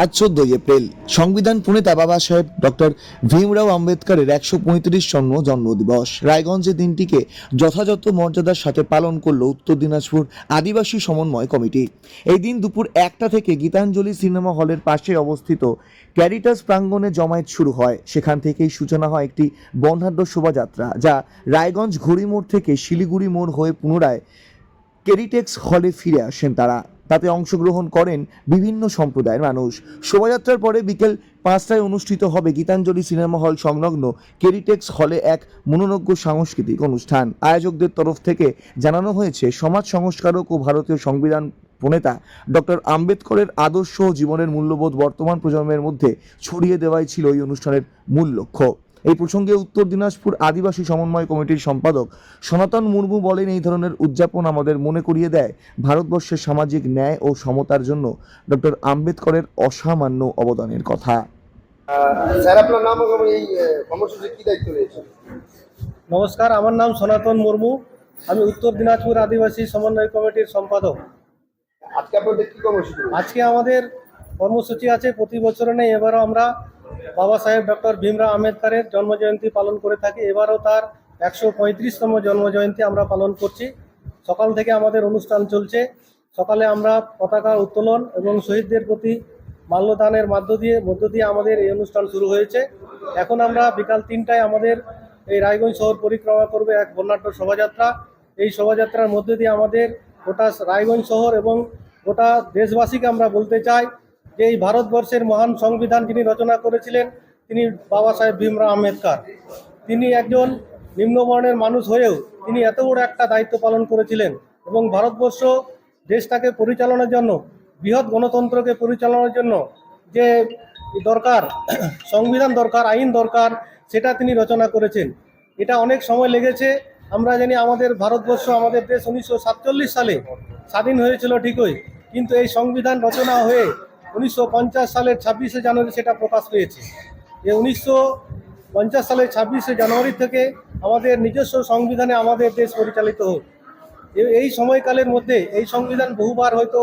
আজ চোদ্দই এপ্রিল। সংবিধান প্রণেতা বাবা সাহেব ডক্টর ভীমরাও আম্বেদকরের একশো পঁয়ত্রিশ পঁয়ত্রিশতম জন্মদিবস। রায়গঞ্জে দিনটিকে যথাযথ মর্যাদার সাথে পালন করল উত্তর দিনাজপুর আদিবাসী সমন্বয় কমিটি। এই দিন দুপুর একটা থেকে গীতাঞ্জলি সিনেমা হলের পাশে অবস্থিত ক্যারিটাস প্রাঙ্গণে জমায়েত শুরু হয়। সেখান থেকেই সূচনা হয় একটি বর্ণাঢ্য শোভাযাত্রা, যা রায়গঞ্জ ঘড়িমোড় থেকে শিলিগুড়ি মোড় হয়ে পুনরায় কেরিটেক্স হলে ফিরে আসেন তারা। তাতে অংশগ্রহণ করেন বিভিন্ন সম্প্রদায়ের মানুষ। শোভাযাত্রার পরে বিকেল পাঁচটায় অনুষ্ঠিত হবে গীতাঞ্জলি সিনেমা হল সংলগ্ন কেরিটেক্স হলে এক মনোনজ্ঞ সাংস্কৃতিক অনুষ্ঠান। আয়োজকদের তরফ থেকে জানানো হয়েছে, সমাজ সংস্কারক ও ভারতীয় সংবিধান প্রণেতা ডক্টর আম্বেদকরের আদর্শ জীবনের মূল্যবোধ বর্তমান প্রজন্মের মধ্যে ছড়িয়ে দেওয়াই ছিল এই অনুষ্ঠানের মূল লক্ষ্য। এই প্রসঙ্গে উত্তর দিনাজপুর আদিবাসী সমন্বয় কমিটির সম্পাদক সনাতন মুর্মু বলেন এই ধরনের উদযাপন আমাদের মনে করিয়ে দেয় ভারতবর্ষের সামাজিক ন্যায় ও সমতার জন্য। ডক্টর আম্বেদকরের অসামান্য অবদানের কথা। স্যার আপনার নাম এবং এই আহ, কি দায়িত্ব রয়েছে? নমস্কার আমার নাম সনাতন মুর্মু। আমি উত্তর দিনাজপুর আদিবাসী সমন্বয় কমিটির সম্পাদক। আজকে আপনাদের কি কর্মসূচি আজকে আমাদের কর্মসূচি আছে প্রতি বছরে নেই এবারও আমরা বাবা সাহেব ডক্টর ভীমরাও আম্বেদকরের জন্মজয়ন্তী পালন করে থাকি। এবারও তার একশো পঁয়ত্রিশতম জন্মজয়ন্তী আমরা পালন করছি। সকাল থেকে আমাদের অনুষ্ঠান চলছে। সকালে আমরা পতাকা উত্তোলন এবং শহীদদের প্রতি মাল্যদানের মধ্য দিয়ে মধ্য দিয়ে আমাদের এই অনুষ্ঠান শুরু হয়েছে। এখন আমরা বিকাল তিনটায় আমাদের এই রায়গঞ্জ শহর পরিক্রমা করবে এক বর্ণাঢ্য শোভাযাত্রা। এই শোভাযাত্রার মধ্যে দিয়ে আমাদের গোটা রায়গঞ্জ শহর এবং গোটা দেশবাসীকে আমরা বলতে চাই যে এই ভারতবর্ষের মহান সংবিধান যিনি রচনা করেছিলেন, তিনি বাবা সাহেব ভীমরাও আম্বেদকর। তিনি একজন নিম্নবর্ণের মানুষ হয়েও তিনি এত বড় একটা দায়িত্ব পালন করেছিলেন এবং ভারতবর্ষ দেশটাকে পরিচালনার জন্য, বৃহৎ গণতন্ত্রকে পরিচালনার জন্য যে দরকার, সংবিধান দরকার, আইন দরকার, সেটা তিনি রচনা করেছেন। এটা অনেক সময় লেগেছে। আমরা জানি আমাদের ভারতবর্ষ, আমাদের দেশ উনিশশো সাতচল্লিশ সালে স্বাধীন হয়েছিল ঠিকই, কিন্তু এই সংবিধান রচনা হয়ে উনিশশো পঞ্চাশ সালের ছাব্বিশে জানুয়ারি সেটা প্রকাশ পেয়েছে। যে উনিশশো পঞ্চাশ সালের ছাব্বিশে জানুয়ারি থেকে আমাদের নিজস্ব সংবিধানে আমাদের দেশ পরিচালিত হোক। এই সময়কালের মধ্যে এই সংবিধান বহুবার হয়তো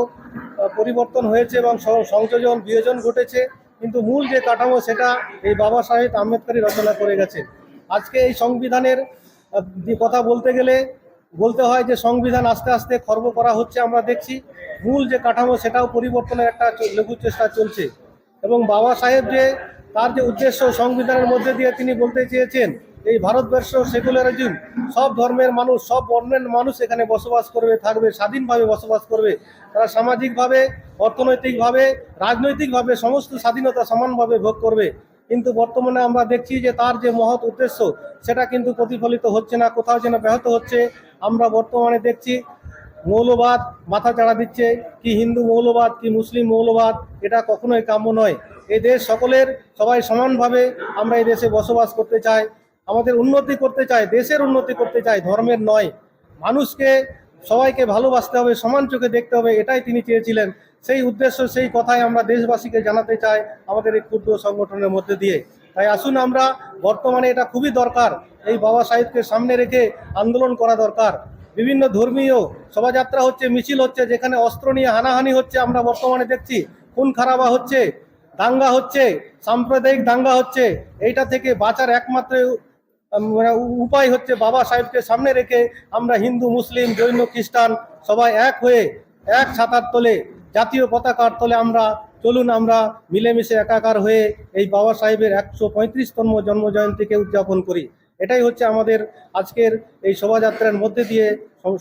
পরিবর্তন হয়েছে এবং সংযোজন, বিয়োজন ঘটেছে। কিন্তু মূল যে কাঠামো সেটা এই বাবা সাহেব আম্বেদকরই রচনা করে গেছে আজকে এই সংবিধানের কথা বলতে গেলে বলতে হয় যে সংবিধান আস্তে আস্তে খর্ব করা হচ্ছে, আমরা দেখছি। মূল যে কাঠামো, সেটাও পরিবর্তনের একটা লঘু চেষ্টা চলছে। এবং বাবা সাহেব যে, তার যে উদ্দেশ্য সংবিধানের মধ্যে দিয়ে তিনি বলতে চেয়েছেন, এই ভারতবর্ষ সেকুলারিজম সব ধর্মের মানুষ, সব বর্ণের মানুষ এখানে বসবাস করবে, থাকবে, স্বাধীনভাবে বসবাস করবে। তারা সামাজিকভাবে, অর্থনৈতিকভাবে, রাজনৈতিকভাবে সমস্ত স্বাধীনতা সমানভাবে ভোগ করবে। কিন্তু বর্তমানে আমরা দেখছি যে তার যে মহৎ উদ্দেশ্য, সেটা কিন্তু প্রতিফলিত হচ্ছে না, কোথাও যেন ব্যাহত হচ্ছে। আমরা বর্তমানে দেখছি, মৌলবাদ মাথা চাড়া দিচ্ছে, কি হিন্দু মৌলবাদ, কি মুসলিম মৌলবাদ, এটা কখনোই কাম্য নয়। এই দেশ সকলের, সবাই সমানভাবে আমরা এই দেশে বসবাস করতে চাই, আমাদের উন্নতি করতে চাই, দেশের উন্নতি করতে চাই, ধর্মের নয়। মানুষকে, সবাইকে ভালোবাসতে হবে, সমান চোখে দেখতে হবে, এটাই তিনি চেয়েছিলেন। সেই উদ্দেশ্য, সেই কথাই আমরা দেশবাসীকে জানাতে চাই আমাদের এই ক্ষুদ্র সংগঠনের মধ্যে দিয়ে। তাই আসুন আমরা, বর্তমানে এটা খুবই দরকার, এই বাবা সাহেবকে সামনে রেখে আন্দোলন করা দরকার। বিভিন্ন ধর্মীয় শোভাযাত্রা হচ্ছে, মিছিল হচ্ছে, যেখানে অস্ত্র নিয়ে হানাহানি হচ্ছে আমরা বর্তমানে দেখছি। খুন খারাপা হচ্ছে, দাঙ্গা হচ্ছে, সাম্প্রদায়িক দাঙ্গা হচ্ছে। এইটা থেকে বাঁচার একমাত্র মানে উপায় হচ্ছে বাবা সাহেবকে সামনে রেখে আমরা হিন্দু, মুসলিম, জৈন, খ্রিস্টান সবাই এক হয়ে, এক ছাতার তলে জাতীয় পতাকার তলে আমরা চলুন আমরা মিলেমিশে একাকার হয়ে এই বাবা সাহেবের একশো পঁয়ত্রিশতম জন্মজয়ন্তীকে উদযাপন করি। এটাই হচ্ছে আমাদের আজকের এই শোভাযাত্রার মধ্যে দিয়ে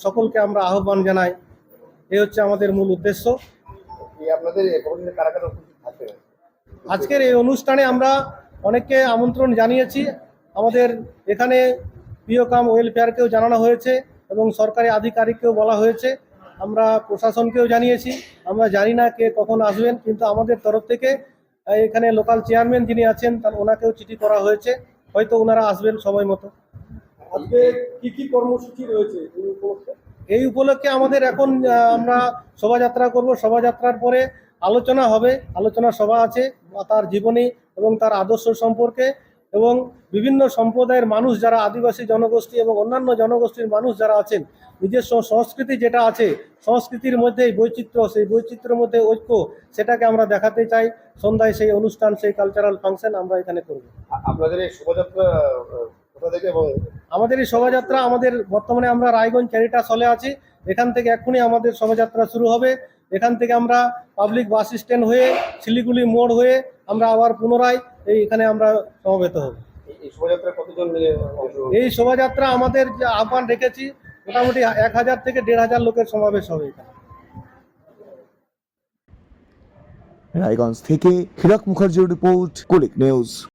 সকলকে আমরা আহ্বান জানাই। এই হচ্ছে আমাদের মূল উদ্দেশ্য। আপনাদের আজকের এই অনুষ্ঠানে আমরা অনেককে আমন্ত্রণ জানিয়েছি। আমাদের এখানে পিওকাম ওয়েলফেয়ারকেও জানানো হয়েছে এবং সরকারি আধিকারিককেও বলা হয়েছে। আমরা প্রশাসনকেও জানিয়েছি আমরা জানি না কে কখন আসবেন কিন্তু আমাদের তরফ থেকে এখানে লোকাল চেয়ারম্যান যিনি আছেন তার ওনাকেও চিঠি করা হয়েছে হয়তো ওনারা আসবেন সময় মতো। আজকে কি কি কর্মসূচি রয়েছে এই উপলক্ষে? আমাদের এখন আমরা শোভাযাত্রা করব। শোভাযাত্রার পরে আলোচনা হবে আলোচনা সভা আছে তার জীবনী এবং তার আদর্শ সম্পর্কে। এবং বিভিন্ন সম্প্রদায়ের মানুষ যারা আদিবাসী জনগোষ্ঠী এবং অন্যান্য জনগোষ্ঠীর মানুষ যারা আছেন নিজস্ব সংস্কৃতি যেটা আছে সংস্কৃতির মধ্যে বৈচিত্র্য সেই বৈচিত্র্যের মধ্যে ঐক্য সেটাকে আমরা দেখাতে চাই। সন্ধ্যায় সেই অনুষ্ঠান সেই কালচারাল ফাংশন আমরা এখানে করব। আপনাদের এই শোভাযাত্রা আমাদের এই শোভাযাত্রা আমাদের বর্তমানে আমরা রায়গঞ্জ ক্যারিটাস হলে আছি। এখান থেকে এখনই আমাদের শোভাযাত্রা শুরু হবে। এখান থেকে আমরা পাবলিক বাস স্ট্যান্ড হয়ে শিলিগুড়ি মোড় হয়ে আমরা আবার পুনরায় এই এখানে আমরা সমবেত হব। এই- শোভাযাত্রা আমাদের যে আহ্বান রেখেছি মোটামুটি এক হাজার থেকে দেড় হাজার লোকের সমাবেশ হবে এখানে। রায়গঞ্জ থেকে হিরক মুখার্জির রিপোর্ট কুলিক নিউজ।